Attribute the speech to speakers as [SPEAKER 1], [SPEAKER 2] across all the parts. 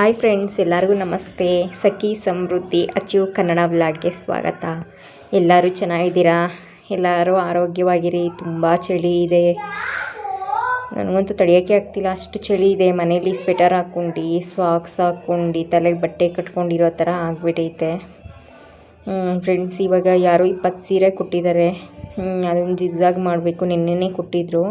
[SPEAKER 1] Hi friends, ಎಲ್ಲರಿಗೂ ನಮಸ್ತೆ. ಸಖಿ ಸಮೃದ್ಧಿ achieve Kannada ವ್ಲಾಗ್ಗೆ ಸ್ವಾಗತ. ಎಲ್ಲರೂ ಚೆನ್ನಾಗಿದ್ದೀರಾ? ಎಲ್ಲರೂ ಆರೋಗ್ಯವಾಗಿರಿ. ತುಂಬ ಚಳಿ ಇದೆ. ನನಗಂತೂ ತಡೆಯೋಕ್ಕೆ ಆಗ್ತಿಲ್ಲ. ಅಷ್ಟು ಚಳಿ ಇದೆ. ಮನೇಲಿ ಸ್ವೆಟರ್ ಹಾಕ್ಕೊಂಡು ಸಾಕ್ಸ್ ಹಾಕ್ಕೊಂಡು, ತಲೆಗೆ ಬಟ್ಟೆ ಕಟ್ಕೊಂಡಿರೋ ಥರ ಆಗಿಬಿಟ್ಟೈತೆ ಫ್ರೆಂಡ್ಸ್, ಇವಾಗ ಯಾರೋ ಇಪ್ಪತ್ತು ಸೀರೆ ಕೊಟ್ಟಿದ್ದಾರೆ. ಅದನ್ನು ಜಿಗ್ಜಾಗ್ ಮಾಡಬೇಕು. ನಿನ್ನೆನೇ ಕೊಟ್ಟಿದ್ದರು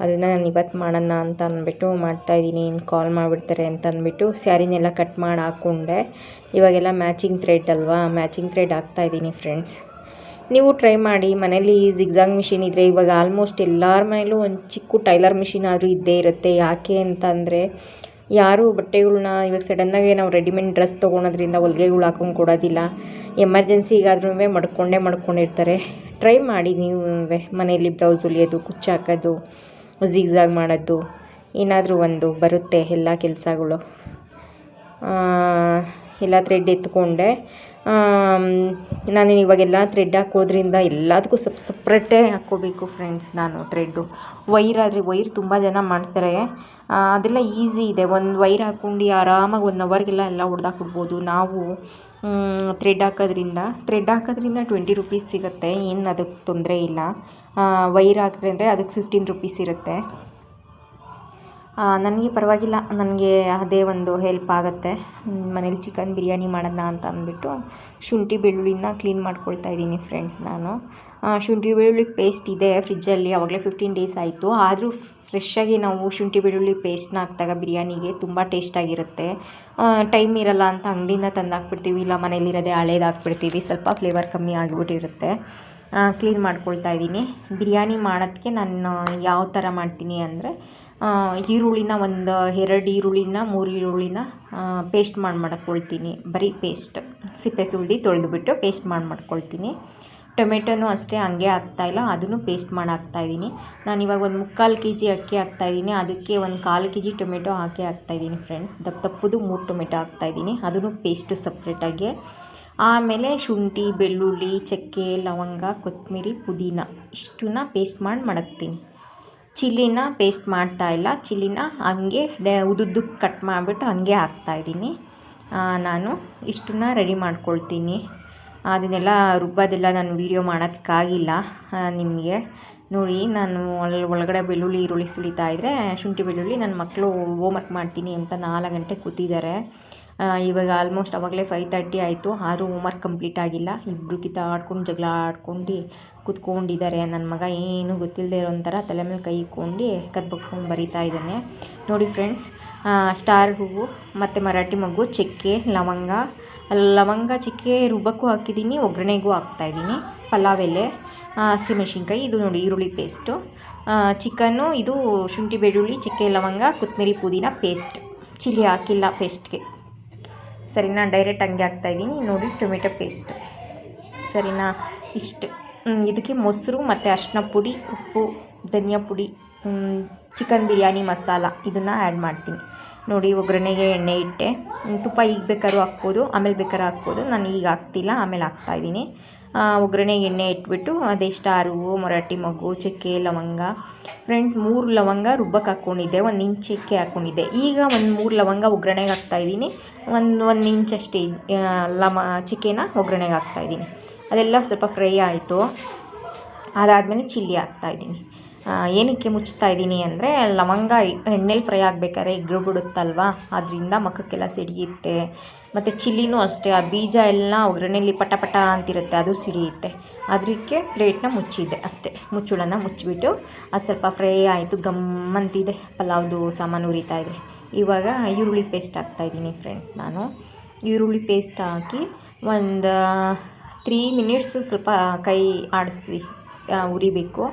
[SPEAKER 1] ಅದನ್ನು ನಾನು ಇವತ್ತು ಮಾಡೋಣ ಅಂತ ಅಂದ್ಬಿಟ್ಟು ಮಾಡ್ತಾಯಿದ್ದೀನಿ ಇನ್ನು ಕಾಲ್ ಮಾಡಿಬಿಡ್ತಾರೆ ಅಂತ ಅಂದ್ಬಿಟ್ಟು ಸ್ಯಾರಿನೆಲ್ಲ ಕಟ್ ಮಾಡಿ ಹಾಕ್ಕೊಂಡೆ ಇವಾಗೆಲ್ಲ ಮ್ಯಾಚಿಂಗ್ ಥ್ರೆಡ್ ಅಲ್ವಾ? ಮ್ಯಾಚಿಂಗ್ ಥ್ರೆಡ್ ಹಾಕ್ತಾಯಿದ್ದೀನಿ ಫ್ರೆಂಡ್ಸ್ ನೀವು ಟ್ರೈ ಮಾಡಿ. ಮನೇಲಿ ಜಿಗ್ಜಾಗ್ ಮಿಷಿನ್ ಇದ್ದರೆ ಇವಾಗ ಆಲ್ಮೋಸ್ಟ್ ಎಲ್ಲರ ಮನೇಲೂ ಒಂದು ಚಿಕ್ಕ ಟೈಲರ್ ಮಿಷಿನ್ ಆದರೂ ಇದ್ದೇ ಇರುತ್ತೆ. ಯಾಕೆ ಅಂತಂದರೆ ಯಾರು ಬಟ್ಟೆಗಳನ್ನ ಇವಾಗ ಸಡನ್ನಾಗಿ ನಾವು ರೆಡಿಮೇಡ್ ಡ್ರೆಸ್ ತೊಗೊಳೋದ್ರಿಂದ ಹೊಲಿಗೆಗಳು ಹಾಕೊಂಡು ಕೊಡೋದಿಲ್ಲ. ಎಮರ್ಜೆನ್ಸಿಗಾದ್ರೂ ಮಡ್ಕೊಂಡೇ ಮಡ್ಕೊಂಡಿರ್ತಾರೆ. ಟ್ರೈ ಮಾಡಿ ನೀವು ಮನೇಲಿ ಬ್ಲೌಸ್ ಹೊಲಿಯೋದು ಕುಚ್ಚು ಹಾಕೋದು. ಝಿಗ್ಝಾಗ್ ಮಾಡೋದು ಏನಾದರೂ ಒಂದು ಬರುತ್ತೆ ಎಲ್ಲ ಕೆಲಸಗಳು. ಎಲ್ಲ ಥ್ರೆಡ್ ಎತ್ಕೊಂಡೆ. ನಾನು ಇವಾಗೆಲ್ಲ ಥ್ರೆಡ್ ಹಾಕೋದ್ರಿಂದ ಎಲ್ಲದಕ್ಕೂ ಸಪ್ ಸಪ್ರೇಟೇ ಹಾಕ್ಕೋಬೇಕು ಫ್ರೆಂಡ್ಸ್ ನಾನು ಥ್ರೆಡ್ಡು ವೈರ್ ಆದರೆ ವೈರ್ ತುಂಬ ಜನ ಮಾಡ್ತಾರೆ. ಅದೆಲ್ಲ ಈಸಿ ಇದೆ. ಒಂದು ವೈರ್ ಹಾಕ್ಕೊಂಡು ಆರಾಮಾಗಿ ಒನ್ ಅವರ್ಗೆಲ್ಲ ಎಲ್ಲ ಹೊಡೆದಾಕ್ಬಿಡ್ಬೋದು ನಾವು. ಥ್ರೆಡ್ ಹಾಕೋದ್ರಿಂದ. ಥ್ರೆಡ್ ಹಾಕೋದ್ರಿಂದ ಟ್ವೆಂಟಿ ರುಪೀಸ್ ಸಿಗುತ್ತೆ. ಏನು ಅದಕ್ಕೆ ತೊಂದರೆ ಇಲ್ಲ. ವೈರ್ ಹಾಕಿದ್ರೆ ಅದಕ್ಕೆ ಫಿಫ್ಟೀನ್ ರುಪೀಸ್ ಇರುತ್ತೆ. ನನಗೆ ಪರವಾಗಿಲ್ಲ. ನನಗೆ ಅದೇ ಒಂದು ಹೆಲ್ಪ್ ಆಗುತ್ತೆ. ಮನೇಲಿ ಚಿಕನ್ ಬಿರಿಯಾನಿ ಮಾಡೋಣ ಅಂತ ಅಂದ್ಬಿಟ್ಟು ಶುಂಠಿ ಬೆಳ್ಳುಳ್ಳಿನ ಕ್ಲೀನ್ ಮಾಡ್ಕೊಳ್ತಾ ಇದ್ದೀನಿ ಫ್ರೆಂಡ್ಸ್ ನಾನು. ಶುಂಠಿ ಬೆಳ್ಳುಳ್ಳಿ ಪೇಸ್ಟ್ ಇದೆ ಫ್ರಿಜ್ಜಲ್ಲಿ ಆವಾಗಲೇ ಫಿಫ್ಟೀನ್ ಡೇಸ್ ಆಯಿತು. ಆದರೂ ಫ್ರೆಶ್ಶಾಗಿ ನಾವು ಶುಂಠಿ ಬೆಳ್ಳುಳ್ಳಿ ಪೇಸ್ಟ್ನ ಹಾಕಿದಾಗ ಬಿರಿಯಾನಿಗೆ ತುಂಬ ಟೇಸ್ಟಾಗಿರುತ್ತೆ ಟೈಮ್ ಇರಲ್ಲ ಅಂತ ಅಂಗಡಿಯಿಂದ ತಂದು ಹಾಕ್ಬಿಡ್ತೀವಿ ಇಲ್ಲ ಮನೇಲಿರೋದೇ ಹಳೇದು ಹಾಕ್ಬಿಡ್ತೀವಿ, ಸ್ವಲ್ಪ ಫ್ಲೇವರ್ ಕಮ್ಮಿ ಆಗಿಬಿಟ್ಟಿರುತ್ತೆ. ಕ್ಲೀನ್ ಮಾಡ್ಕೊಳ್ತಾ ಇದ್ದೀನಿ. ಬಿರಿಯಾನಿ ಮಾಡೋದಕ್ಕೆ ನಾನು ಯಾವ ಥರ ಮಾಡ್ತೀನಿ ಅಂದರೆ ಈರುಳ್ಳಿನ ಒಂದು ಎರಡು ಈರುಳ್ಳಿನ, ಮೂರು ಈರುಳ್ಳಿನ ಪೇಸ್ಟ್ ಮಾಡಿ ಮಾಡ್ಕೊಳ್ತೀನಿ. ಬರೀ ಪೇಸ್ಟ್ ಸಿಪ್ಪೆ ಸುಳ್ದು ತೊಳೆದುಬಿಟ್ಟು ಪೇಸ್ಟ್ ಮಾಡಿ ಮಾಡ್ಕೊಳ್ತೀನಿ. ಟೊಮೆಟೊನೂ ಅಷ್ಟೇ ಹಂಗೆ ಹಾಕ್ತಾಯಿಲ್ಲ ಅದನ್ನು ಪೇಸ್ಟ್ ಮಾಡಿ ನಾನು ಇವಾಗ ಒಂದು ಮುಕ್ಕಾಲು ಕೆ ಜಿ ಅಕ್ಕಿ ಹಾಕ್ತಾಯಿದ್ದೀನಿ ಅದಕ್ಕೆ ಒಂದು ಕಾಲು ಕೆ ಜಿ ಟೊಮೆಟೊ ಹಾಕಿ ಹಾಕ್ತಾಯಿದ್ದೀನಿ ಫ್ರೆಂಡ್ಸ್ ದಪ್ಪ ತಪ್ಪದು ಮೂರು ಟೊಮೆಟೊ ಹಾಕ್ತಾಯಿದ್ದೀನಿ ಅದನ್ನು ಪೇಸ್ಟು ಸಪ್ರೇಟಾಗಿ ಆಮೇಲೆ ಶುಂಠಿ, ಬೆಳ್ಳುಳ್ಳಿ, ಚಕ್ಕೆ, ಲವಂಗ ಕೊತ್ತಂಬರಿ ಪುದೀನ ಇಷ್ಟನ್ನ ಪೇಸ್ಟ್ ಮಾಡಿ ಮಡಗ್ತೀನಿ. ಚಿಲ್ಲಿನ ಪೇಸ್ಟ್ ಮಾಡ್ತಾ ಇಲ್ಲ. ಚಿಲ್ಲಿನ ಹಂಗೆ ಉದ್ದುದ್ದಕ್ಕೆ ಕಟ್ ಮಾಡಿಬಿಟ್ಟು ಹಂಗೆ ಹಾಕ್ತಾಯಿದ್ದೀನಿ ನಾನು ಇಷ್ಟನ್ನ ರೆಡಿ ಮಾಡ್ಕೊಳ್ತೀನಿ. ಅದನ್ನೆಲ್ಲ ರುಬ್ಬೋದೆಲ್ಲ ನಾನು ವೀಡಿಯೋ ಮಾಡೋದಕ್ಕಾಗಿಲ್ಲ. ನಿಮಗೆ ನೋಡಿ, ನಾನು ಅಲ್ಲಿ ಒಳಗಡೆ ಬೆಳ್ಳುಳ್ಳಿ, ಈರುಳ್ಳಿ ಸುಳಿತಾ ಇದ್ದರೆ ಶುಂಠಿ ಬೆಳ್ಳುಳ್ಳಿ ನನ್ನ ಮಕ್ಕಳು ಹೋಮ್ವರ್ಕ್ ಮಾಡ್ತೀನಿ ಅಂತ ನಾಲ್ಕು ಗಂಟೆ ಕೂತಿದ್ದಾರೆ. ಇವಾಗ ಆಲ್ಮೋಸ್ಟ್ ಅವಾಗಲೇ ಫೈವ್ ತರ್ಟಿ ಆಯಿತು. ಆದರೂ ಹೋಮ್ವರ್ಕ್ ಕಂಪ್ಲೀಟ್ ಆಗಿಲ್ಲ. ಇಬ್ಬರು ಕಿತ್ತಾಡ್ಕೊಂಡು ಜಗಳ ಆಡ್ಕೊಂಡು ಕೂತ್ಕೊಂಡಿದ್ದಾರೆ. ನನ್ನ ಮಗ ಏನು ಗೊತ್ತಿಲ್ಲದೆ ಇರೋ ಥರ ತಲೆ ಮೇಲೆ ಕೈ ಇಕ್ಕೊಂಡು ಕತ್ ಬಗ್ಸ್ಕೊಂಡು ಬರೀತಾ ಇದ್ದಾನೆ. ನೋಡಿ ಫ್ರೆಂಡ್ಸ್ ಸ್ಟಾರ್ ಹೂವು ಮತ್ತು ಮರಾಠಿ ಮಗು, ಚಕ್ಕೆ, ಲವಂಗ. ಲವಂಗ, ಚಕ್ಕೆ ರುಬ್ಬಕ್ಕೂ ಹಾಕಿದ್ದೀನಿ, ಒಗ್ಗರಣೆಗೂ ಹಾಕ್ತಾಯಿದ್ದೀನಿ ಪಲಾವ್ ಎಲೆ ಹಸಿಮೆಣ್ಸಿನ್ಕಾಯಿ, ಇದು ನೋಡಿ ಈರುಳ್ಳಿ ಪೇಸ್ಟು ಚಿಕನ್ನು, ಇದು ಶುಂಠಿ ಬೆಳ್ಳುಳ್ಳಿ, ಚಕ್ಕೆ, ಲವಂಗ ಕೊತ್ತಂಬರಿ ಪುದೀನ ಪೇಸ್ಟ್ ಚಿಲ್ಲಿ ಹಾಕಿಲ್ಲ ಪೇಸ್ಟ್ಗೆ ಸರಿನಾ ಡೈರೆಕ್ಟ್ ಹಂಗೆ ಹಾಕ್ತಾಯಿದ್ದೀನಿ ನೋಡಿ, ಟೊಮೆಟೊ ಪೇಸ್ಟ್ ಸರಿನಾ, ಇಷ್ಟು. ಇದಕ್ಕೆ ಮೊಸರು ಮತ್ತು ಅರಿಶಿನ ಪುಡಿ ಉಪ್ಪು ಧನಿಯಾ ಪುಡಿ ಚಿಕನ್ ಬಿರಿಯಾನಿ ಮಸಾಲ ಇದನ್ನು ಆ್ಯಡ್ ಮಾಡ್ತೀನಿ. ನೋಡಿ, ಒಗ್ಗರಣೆಗೆ ಎಣ್ಣೆ ಇಟ್ಟೆ. ತುಪ್ಪ ಈಗ ಬೇಕಾದ್ರೂ ಹಾಕ್ಬೋದು, ಆಮೇಲೆ ಬೇಕಾದ್ರೂ ಹಾಕ್ಬೋದು. ನಾನು ಈಗ ಹಾಕ್ತಿಲ್ಲ, ಆಮೇಲೆ ಹಾಕ್ತಾಯಿದ್ದೀನಿ ಒಗ್ಗರಣೆಗೆ ಎಣ್ಣೆ ಇಟ್ಬಿಟ್ಟು, ಅದೇ ಸ್ಟಾರು ಮರಾಠಿ ಮಗು, ಚಕ್ಕೆ, ಲವಂಗ. ಫ್ರೆಂಡ್ಸ್ ಮೂರು ಲವಂಗ ರುಬ್ಬಕ್ಕೆ ಹಾಕ್ಕೊಂಡಿದ್ದೆ ಒಂದು ಇಂಚ್ ಚಕ್ಕೆ ಹಾಕ್ಕೊಂಡಿದ್ದೆ ಈಗ ಒಂದು ಮೂರು ಲವಂಗ ಒಗ್ಗರಣೆಗೆ ಹಾಕ್ತಾಯಿದ್ದೀನಿ ಒಂದು ಒಂದು ಇಂಚಷ್ಟೇ ಲಮ, ಚಕ್ಕೆನ ಒಗ್ಗರಣೆಗೆ ಹಾಕ್ತಾಯಿದ್ದೀನಿ ಅದೆಲ್ಲ ಸ್ವಲ್ಪ ಫ್ರೈ ಆಯಿತು. ಅದಾದಮೇಲೆ ಚಿಲ್ಲಿ ಹಾಕ್ತಾಯಿದ್ದೀನಿ ಏನಕ್ಕೆ ಮುಚ್ತಾ ಇದ್ದೀನಿ ಅಂದರೆ ಲವಂಗ, ಎಣ್ಣೆಲಿ ಫ್ರೈ ಆಗಬೇಕಾದ್ರೆ ಇಗ್ರು ಬಿಡುತ್ತಲ್ವ? ಅದರಿಂದ ಮುಖಕ್ಕೆಲ್ಲ ಸಿಡಿಯುತ್ತೆ. ಮತ್ತು ಚಿಲ್ಲಿನೂ ಅಷ್ಟೇ, ಆ ಬೀಜ ಎಲ್ಲ ಒಗ್ಗರಣೆಯಲ್ಲಿ ಪಟ ಪಟ ಅಂತಿರುತ್ತೆ, ಅದು ಸಿಡಿಯುತ್ತೆ. ಅದಕ್ಕೆ ಪ್ಲೇಟ್ನ ಮುಚ್ಚಿದ್ದೆ ಅಷ್ಟೇ. ಮುಚ್ಚುಳನ ಮುಚ್ಚಿಬಿಟ್ಟು ಅದು ಸ್ವಲ್ಪ ಫ್ರೈ ಆಯಿತು, ಗಮ್ಮಂತಿದೆ. ಪಲಾವ್ದು ಸಾಮಾನು ಉರಿತಾ ಇದೆ ಇವಾಗ ಈರುಳ್ಳಿ ಪೇಸ್ಟ್ ಹಾಕ್ತಾಯಿದ್ದೀನಿ ಫ್ರೆಂಡ್ಸ್ ನಾನು. ಈರುಳ್ಳಿ ಪೇಸ್ಟ್ ಹಾಕಿ ಒಂದು ತ್ರೀ ಮಿನಿಟ್ಸು ಸ್ವಲ್ಪ ಕೈ ಆಡಿಸಿ ಉರಿಬೇಕು.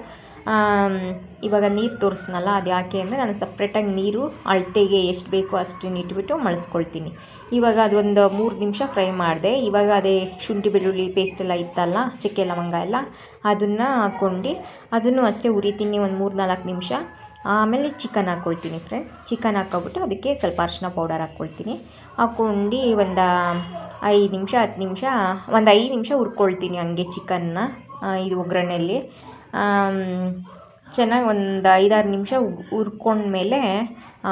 [SPEAKER 1] ಇವಾಗ ನೀರು ತೋರಿಸ್ನಲ್ಲ, ಅದು ಯಾಕೆ ಅಂದರೆ ನಾನು ಸಪ್ರೇಟಾಗಿ ನೀರು ಅಳತೆಗೆ ಎಷ್ಟು ಬೇಕೋ ಅಷ್ಟನ್ನು ಇಟ್ಬಿಟ್ಟು ಮಳಸ್ಕೊಳ್ತೀನಿ. ಇವಾಗ ಅದೊಂದು ಮೂರು ನಿಮಿಷ ಫ್ರೈ ಮಾಡಿದೆ. ಇವಾಗ ಅದೇ ಶುಂಠಿ, ಬೆಳ್ಳುಳ್ಳಿ ಪೇಸ್ಟ್ ಎಲ್ಲ ಇತ್ತಲ್ಲ, ಚಕ್ಕೆ, ಲವಂಗ ಎಲ್ಲ, ಅದನ್ನು ಹಾಕ್ಕೊಂಡು ಅದನ್ನು ಅಷ್ಟೇ ಉರಿತೀನಿ ಒಂದು ಮೂರು ನಾಲ್ಕು ನಿಮಿಷ. ಆಮೇಲೆ ಚಿಕನ್ ಹಾಕ್ಕೊಳ್ತೀನಿ ಫ್ರೆಂಡ್ ಚಿಕನ್ ಹಾಕ್ಕೊಬಿಟ್ಟು ಅದಕ್ಕೆ ಸ್ವಲ್ಪ ಅರಿಶಿನ ಪೌಡರ್ ಹಾಕ್ಕೊಳ್ತೀನಿ ಹಾಕ್ಕೊಂಡು ಒಂದು ಐದು ನಿಮಿಷ, ಹತ್ತು ನಿಮಿಷ, ಒಂದು ಐದು ನಿಮಿಷ ಹುರ್ಕೊಳ್ತೀನಿ ಹಂಗೆ ಚಿಕನ್ನ ಇದು ಒಗ್ಗರಣೆಯಲ್ಲಿ ಚೆನ್ನಾಗಿ ಒಂದು ಐದಾರು ನಿಮಿಷ ಹುರ್ಕೊಂಡ್ಮೇಲೆ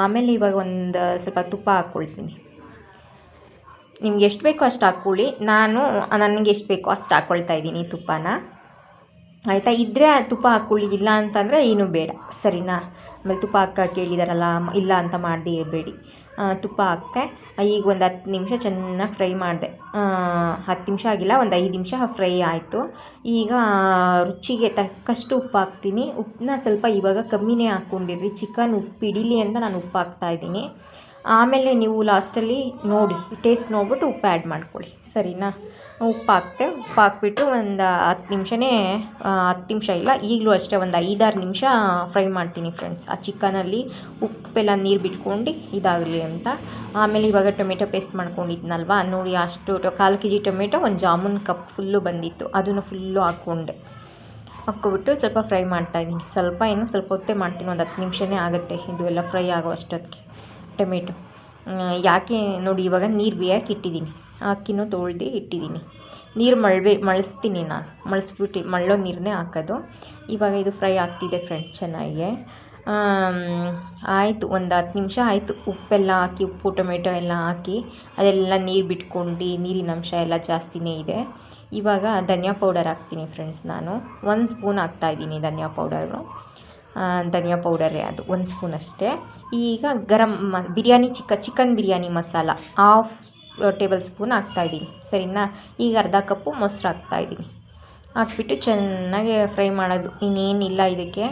[SPEAKER 1] ಆಮೇಲೆ ಇವಾಗ ಒಂದು ಸ್ವಲ್ಪ ತುಪ್ಪ ಹಾಕ್ಕೊಳ್ತೀನಿ ನಿಮ್ಗೆ ಎಷ್ಟು ಬೇಕೋ ಅಷ್ಟು ಹಾಕ್ಕೊಳ್ಳಿ. ನಾನು ನನಗೆ ಎಷ್ಟು ಬೇಕೋ ಅಷ್ಟು ಹಾಕ್ಕೊಳ್ತಾ ಇದ್ದೀನಿ ತುಪ್ಪನ. ಆಯಿತಾ? ಇದ್ದರೆ ತುಪ್ಪ ಹಾಕ್ಕೊಳ್ಳಿ ಇಲ್ಲ ಅಂತಂದರೆ ಏನು ಬೇಡ. ಸರಿನಾ? ಆಮೇಲೆ ತುಪ್ಪ ಹಾಕ ಕೇಳಿದಾರಲ್ಲ ಇಲ್ಲ ಅಂತ ಮಾಡದೇ ಇರಬೇಡಿ. ತುಪ್ಪ ಹಾಕ್ತೆ. ಈಗ ಒಂದು ಹತ್ತು ನಿಮಿಷ ಚೆನ್ನಾಗಿ ಫ್ರೈ ಮಾಡಿದೆ. ಹತ್ತು ನಿಮಿಷ ಆಗಿಲ್ಲ, ಒಂದು ಐದು ನಿಮಿಷ ಫ್ರೈ ಆಯಿತು. ಈಗ ರುಚಿಗೆ ತಕ್ಕಷ್ಟು ಉಪ್ಪು ಹಾಕ್ತೀನಿ. ಉಪ್ಪನ್ನ ಸ್ವಲ್ಪ ಇವಾಗ ಕಮ್ಮಿನೇ ಹಾಕ್ಕೊಂಡಿರಿ ಚಿಕನ್ ಉಪ್ಪು ಹಿಡೀಲಿ ಅಂತ ನಾನು ಉಪ್ಪು ಹಾಕ್ತಾ ಇದ್ದೀನಿ. ಆಮೇಲೆ ನೀವು ಲಾಸ್ಟಲ್ಲಿ ನೋಡಿ ಟೇಸ್ಟ್ ನೋಡ್ಬಿಟ್ಟು ಉಪ್ಪು ಆ್ಯಡ್ ಮಾಡ್ಕೊಳ್ಳಿ. ಸರಿನಾ? ಉಪ್ಪು ಹಾಕ್ತೆ ಉಪ್ಪು ಹಾಕ್ಬಿಟ್ಟು ಒಂದು ಹತ್ತು ನಿಮಿಷನೇ ಹತ್ತು ನಿಮಿಷ ಇಲ್ಲ, ಈಗಲೂ ಅಷ್ಟೇ ಒಂದು ಐದಾರು ನಿಮಿಷ ಫ್ರೈ ಮಾಡ್ತೀನಿ ಫ್ರೆಂಡ್ಸ್ ಆ ಚಿಕನಲ್ಲಿ ಉಪ್ಪೆಲ್ಲ ನೀರು ಬಿಟ್ಕೊಂಡು ಇದಾಗಲಿ ಅಂತ. ಆಮೇಲೆ ಇವಾಗ ಟೊಮೆಟೊ ಪೇಸ್ಟ್ ಮಾಡ್ಕೊಂಡಿದ್ನಲ್ವಾ? ನೋಡಿ ಅಷ್ಟು ಕಾಲು ಕೆ ಜಿ ಟೊಮೆಟೊ, ಒಂದು ಜಾಮೂನ್ ಕಪ್ ಫುಲ್ಲು ಬಂದಿತ್ತು. ಅದನ್ನು ಫುಲ್ಲು ಹಾಕ್ಕೊಂಡೆ. ಹಾಕ್ಕೊಬಿಟ್ಟು ಸ್ವಲ್ಪ ಫ್ರೈ ಮಾಡ್ತಾಯಿದ್ದೀನಿ ಸ್ವಲ್ಪ ಏನು, ಸ್ವಲ್ಪ ಹೊತ್ತೇ ಮಾಡ್ತೀನಿ, ಒಂದು ಹತ್ತು ನಿಮಿಷನೇ ಆಗುತ್ತೆ. ಇದು ಎಲ್ಲ ಫ್ರೈ ಆಗೋ ಅಷ್ಟೊತ್ತಿಗೆ. ಟೊಮೆಟೊ. ಯಾಕೆ ನೋಡಿ ಇವಾಗ ನೀರು ಬೇಯಕ್ಕೆ ಇಟ್ಟಿದ್ದೀನಿ. ಅಕ್ಕಿನೂ ತೊಳ್ದು ಇಟ್ಟಿದ್ದೀನಿ. ನೀರು ಮಳ್ಬೇ, ಮಳಿಸ್ತೀನಿ ನಾನು. ಮಳಸ್ಬಿಟ್ಟು ಮಳ್ಳೋ ನೀರನ್ನೇ ಹಾಕೋದು. ಇವಾಗ ಇದು ಫ್ರೈ ಆಗ್ತಿದೆ ಫ್ರೆಂಡ್ಸ್ ಚೆನ್ನಾಗಿ. ಆಯಿತು, ಒಂದು ಹತ್ತು ನಿಮಿಷ ಆಯಿತು. ಉಪ್ಪೆಲ್ಲ ಹಾಕಿ, ಉಪ್ಪು, ಟೊಮೆಟೊ ಎಲ್ಲ ಹಾಕಿ, ಅದೆಲ್ಲ ನೀರು ಬಿಟ್ಕೊಂಡು ನೀರಿನ ಅಂಶ ಎಲ್ಲ ಜಾಸ್ತಿನೇ ಇದೆ. ಇವಾಗ ಧನಿಯಾ ಪೌಡರ್ ಹಾಕ್ತೀನಿ ಫ್ರೆಂಡ್ಸ್ ನಾನು. ಒಂದು ಸ್ಪೂನ್ ಹಾಕ್ತಾಯಿದ್ದೀನಿ ಧನಿಯಾ ಪೌಡರು. ಧನಿಯಾ ಪೌಡರೇ ಅದು, ಒಂದು ಸ್ಪೂನ್ ಅಷ್ಟೇ. ಈಗ ಗರಂ ಮ, ಬಿರಿಯಾನಿ ಚಿಕ್ಕ, chicken biryani masala half tablespoon ಹಾಕ್ತಾಯಿದ್ದೀನಿ ಸರಿನಾ? ಈಗ ಅರ್ಧ ಕಪ್ಪು ಮೊಸರು ಹಾಕ್ತಾಯಿದ್ದೀನಿ ಹಾಕ್ಬಿಟ್ಟು ಚೆನ್ನಾಗಿ ಫ್ರೈ ಮಾಡೋದು. ಇನ್ನೇನಿಲ್ಲ ಇದಕ್ಕೆ.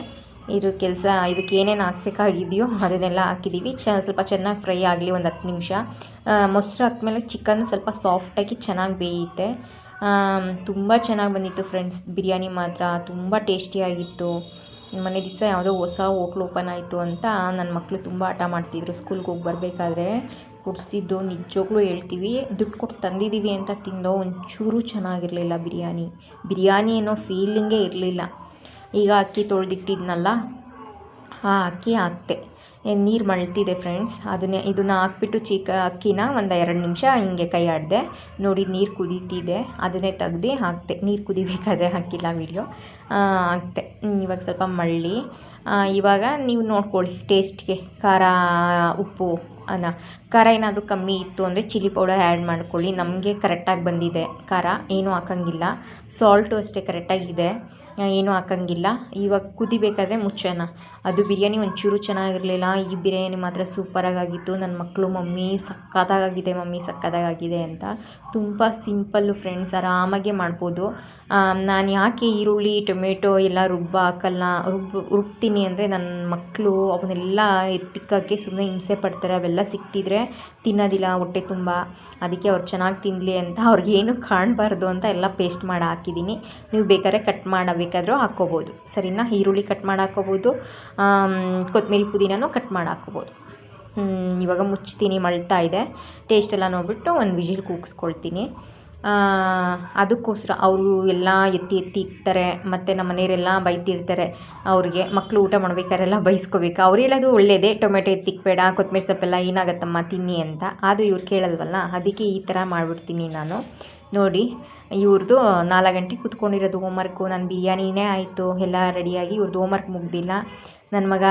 [SPEAKER 1] ಇದು ಕೆಲಸ, ಇದಕ್ಕೆ ಏನೇನು ಹಾಕ್ಬೇಕಾಗಿದೆಯೋ ಅದನ್ನೆಲ್ಲ ಹಾಕಿದ್ದೀವಿ ಚ, ಸ್ವಲ್ಪ ಚೆನ್ನಾಗಿ ಫ್ರೈ ಆಗಲಿ ಒಂದು ಹತ್ತು ನಿಮಿಷ. ಮೊಸರು ಹಾಕ್ಮೇಲೆ ಚಿಕನ್ ಸ್ವಲ್ಪ ಸಾಫ್ಟಾಗಿ ಚೆನ್ನಾಗಿ ಬೇಯುತ್ತೆ. ತುಂಬ ಚೆನ್ನಾಗಿ ಬಂದಿತ್ತು ಫ್ರೆಂಡ್ಸ್ ಬಿರಿಯಾನಿ ಮಾತ್ರ, ತುಂಬ ಟೇಸ್ಟಿಯಾಗಿತ್ತು ಮನೆ ದಿವಸ ಯಾವುದೋ ಹೊಸ ಹೋಟ್ಲ್ ಓಪನ್ ಆಯಿತು ಅಂತ ನನ್ನ ಮಕ್ಕಳು ತುಂಬ ಹಠ ಮಾಡ್ತಿದ್ರು. ಸ್ಕೂಲ್ಗೆ ಹೋಗಿ ಬರಬೇಕಾದ್ರೆ ಕುಡಿಸಿದ್ದು ನಿಜವಾಗ್ಲೂ ಹೇಳ್ತೀವಿ. ದುಡ್ಡು ಕೊಟ್ಟು ತಂದಿದ್ದೀವಿ ಅಂತ ತಿಂದೋ ಒಂಚೂರು ಚೆನ್ನಾಗಿರಲಿಲ್ಲ ಬಿರಿಯಾನಿ. ಬಿರಿಯಾನಿ ಅನ್ನೋ ಫೀಲಿಂಗೇ ಇರಲಿಲ್ಲ. ಈಗ ಅಕ್ಕಿ ತೊಳೆದಿಟ್ಟಿದ್ನಲ್ಲ, ಆ ಅಕ್ಕಿ ಹಾಕ್ತೆ ನೀರು ಮಳ್ತಿದೆ ಫ್ರೆಂಡ್ಸ್ ಅದನ್ನೇ ಇದನ್ನು ಹಾಕ್ಬಿಟ್ಟು ಚಿಕ ಅಕ್ಕಿನ ಒಂದು ಎರಡು ನಿಮಿಷ ಹಿಂಗೆ ಕೈ ಆಡಿದೆ. ನೋಡಿ ನೀರು ಕುದೀತಿದೆ. ಅದನ್ನೇ ತೆಗ್ದು ಹಾಕ್ತೆ ನೀರು ಕುದಿಬೇಕಾದ್ರೆ ಹಾಕಿಲ್ಲ ವೀಡಿಯೋ ಹಾಕ್ತೆ ಇವಾಗ ಸ್ವಲ್ಪ ಮಳ್ಳಿ. ಇವಾಗ ನೀವು ನೋಡ್ಕೊಳ್ಳಿ ಟೇಸ್ಟ್ಗೆ ಖಾರ, ಉಪ್ಪು, ಅನ್ನ. ಖಾರ ಏನಾದರೂ ಕಮ್ಮಿ ಇತ್ತು ಅಂದರೆ ಚಿಲ್ಲಿ ಪೌಡರ್ ಆ್ಯಡ್ ಮಾಡ್ಕೊಳ್ಳಿ. ನಮಗೆ ಕರೆಕ್ಟಾಗಿ ಬಂದಿದೆ. ಖಾರ ಏನೂ ಹಾಕಂಗಿಲ್ಲ. ಸಾಲ್ಟು ಅಷ್ಟೇ ಕರೆಕ್ಟಾಗಿದೆ ಏನೂ ಹಾಕಂಗಿಲ್ಲ. ಇವಾಗ ಕುದಿಬೇಕಾದ್ರೆ ಮುಚ್ಚೋಣ. ಅದು ಬಿರಿಯಾನಿ ಒಂಚೂರು ಚೆನ್ನಾಗಿರಲಿಲ್ಲ. ಈ ಬಿರಿಯಾನಿ ಮಾತ್ರ ಸೂಪರಾಗಿತ್ತು ನನ್ನ ಮಕ್ಕಳು ಮಮ್ಮಿ ಸಕ್ಕತ್ತಾಗಿದೆ ಮಮ್ಮಿ ಸಕ್ಕತ್ತಾಗಿದೆ ಅಂತ. ತುಂಬ ಸಿಂಪಲ್ಲು ಫ್ರೆಂಡ್ಸ್, ಆರಾಮಾಗೆ ಮಾಡ್ಬೋದು. ನಾನು ಯಾಕೆ ಈರುಳ್ಳಿ, ಟೊಮೆಟೊ ಎಲ್ಲ ರುಬ್ಬ ಹಾಕಲ್ಲ ರುಬ್ ರುಬ್ತೀನಿ ಅಂದರೆ ನನ್ನ ಮಕ್ಕಳು ಅವನ್ನೆಲ್ಲ ಎತ್ತಿಕ್ಕಕ್ಕೆ ಸುಮ್ಮನೆ ಹಿಂಸೆ ಪಡ್ತಾರೆ. ಅವೆಲ್ಲ ಸಿಕ್ತಿದ್ರೆ ತಿನ್ನೋದಿಲ್ಲ ಹೊಟ್ಟೆ ತುಂಬ. ಅದಕ್ಕೆ ಅವ್ರು ಚೆನ್ನಾಗಿ ತಿನ್ನಲಿ ಅಂತ. ಅವ್ರಿಗೇನು ಕಾಣಬಾರ್ದು ಅಂತ ಎಲ್ಲ ಪೇಸ್ಟ್ ಮಾಡಿ ಹಾಕಿದ್ದೀನಿ. ನೀವು ಬೇಕಾದ್ರೆ ಕಟ್ ಮಾಡಬೇಕಾದ್ರೂ ಹಾಕ್ಕೋಬೋದು. ಸರಿನಾ? ಈರುಳ್ಳಿ ಕಟ್ ಮಾಡಿ ಹಾಕ್ಕೋಬೋದು ಕೊತ್ತಂಬರಿ ಪುದೀನೂ ಕಟ್ ಮಾಡಿ ಹಾಕ್ಕೋಬೋದು ಇವಾಗ ಮುಚ್ತೀನಿ ಮಳ್ತಾ ಇದೆ. ಟೇಸ್ಟೆಲ್ಲ ನೋಡಿಬಿಟ್ಟು ಒಂದು ವಿಜಿಲ್ ಕೂಗಿಸ್ಕೊಳ್ತೀನಿ. ಅದಕ್ಕೋಸ್ಕರ ಅವರು ಎಲ್ಲ ಎತ್ತಿ ಎತ್ತಿ ಇಕ್ತಾರೆ, ಮತ್ತು ನಮ್ಮ ಮನೆಯವರೆಲ್ಲ ಬೈತಿರ್ತಾರೆ. ಅವ್ರಿಗೆ ಮಕ್ಕಳು ಊಟ ಮಾಡ್ಬೇಕಾದ್ರೆಲ್ಲ ಬೈಸ್ಕೋಬೇಕು. ಅವ್ರು ಹೇಳೋದು ಒಳ್ಳೆಯದೇ ಟೊಮೆಟೊ ಎತ್ತಿಕ್ಬೇಡ ಕೊತ್ತಂಬರಿ ಸೊಪ್ಪೆಲ್ಲ ಏನಾಗತ್ತಮ್ಮ ತಿನ್ನಿ ಅಂತ. ಆದರೂ ಇವ್ರು ಕೇಳಲ್ವಲ್ಲ, ಅದಕ್ಕೆ ಈ ಥರ ಮಾಡಿಬಿಡ್ತೀನಿ ನಾನು. ನೋಡಿ ಇವ್ರದ್ದು ನಾಲ್ಕು ಗಂಟೆ ಕೂತ್ಕೊಂಡಿರೋದು ಹೋಮ್ವರ್ಕು ನಾನು ಬಿರಿಯಾನಿನೇ ಆಯಿತು, ಎಲ್ಲ ರೆಡಿಯಾಗಿ ಇವ್ರದ್ದು ಹೋಮ್ವರ್ಕ್ ಮುಗ್ದಿಲ್ಲ. ನನ್ನ ಮಗ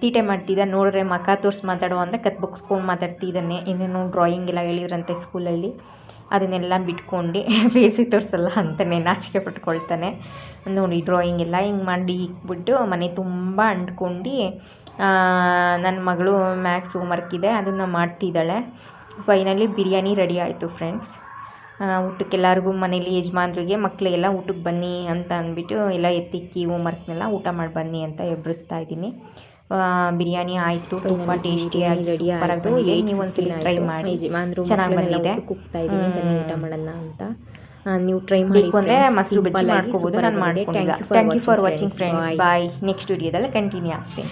[SPEAKER 1] ತೀಟೆ ಮಾಡ್ತಿದ್ದ ನೋಡಿದ್ರೆ ಮಖ ತೋರಿಸಿ ಮಾತಾಡುವ ಅಂದರೆ ಕತ್ ಬುಕ್ಸ್ಕೊಂಡು ಮಾತಾಡ್ತಿದ್ದಾನೆ. ಏನೇನೋ ಡ್ರಾಯಿಂಗ್ ಎಲ್ಲ ಹೇಳಿದ್ರಂತೆ ಸ್ಕೂಲಲ್ಲಿ ಅದನ್ನೆಲ್ಲ ಬಿಟ್ಕೊಂಡು ಫೇಸಿಗೆ ತೋರಿಸಲ್ಲ ಅಂತಲೇ ನಾಚಿಕೆ ಪಟ್ಕೊಳ್ತಾನೆ. ನೋಡಿ ಡ್ರಾಯಿಂಗ್ ಎಲ್ಲ ಹಿಂಗೆ ಮಾಡಿ ಇಕ್ಬಿಟ್ಟು ಮನೆ ತುಂಬ ಅಂಟ್ಕೊಂಡು ನನ್ನ ಮಗಳು ಮ್ಯಾಕ್ಸ್ ಹೋಮ್ವರ್ಕ್ ಇದೆ, ಅದನ್ನು ಮಾಡ್ತಿದ್ದಾಳೆ. ಫೈನಲಿ ಬಿರಿಯಾನಿ ರೆಡಿ ಆಯಿತು ಫ್ರೆಂಡ್ಸ್ ಊಟಕ್ಕೆ ಎಲ್ಲರಿಗೂ ಮನೇಲಿ ಯಜಮಾನ್ರಿಗೆ ಮಕ್ಕಳಿಗೆಲ್ಲ ಊಟಕ್ಕೆ ಬನ್ನಿ ಅಂತ ಅಂದ್ಬಿಟ್ಟು ಎಲ್ಲ ಎತ್ತಿಕ್ಕಿ ಹೋಮ್ವರ್ಕ್ನೆಲ್ಲ ಊಟ ಮಾಡಿ ಬನ್ನಿ ಅಂತ ಎಬ್ಬರಿಸ್ತಾ ಇದ್ದೀನಿ. ಬಿರಿಯಾನಿ ಆಯ್ತು ತುಂಬಾ ಟೇಸ್ಟಿ ಟೇಸ್ಟಿಯಾಗಿ
[SPEAKER 2] ರೆಡಿ
[SPEAKER 1] ಆಗಿದೆ
[SPEAKER 2] ಆಯಿತು.
[SPEAKER 1] ನೀವು ಒಂದ್ಸಲ ಟ್ರೈ ಮಾಡಿ. ಚೆನ್ನಾಗಿ ಬಂದಿದೆ.
[SPEAKER 2] ಕುಕ್ತಾ ಇದ್ದೀನಿ. ಬನ್ನಿ ಊಟ ಮಾಡೋಣ ಅಂತ. ನೀವು ಟ್ರೈ
[SPEAKER 1] ಬೇಕು ಅಂದರೆ ಮೊಸರು ಬಜ್ಜಿ ಮಾಡ್ಕೋಬೋದು. ನಾನು ಮಾಡ್ಕೊಂಡಿಲ್ಲ thank you for watching friends bye next ವಿಡಿಯೋದಲ್ಲಿ ಕಂಟಿನ್ಯೂ ಆಗ್ತೀನಿ.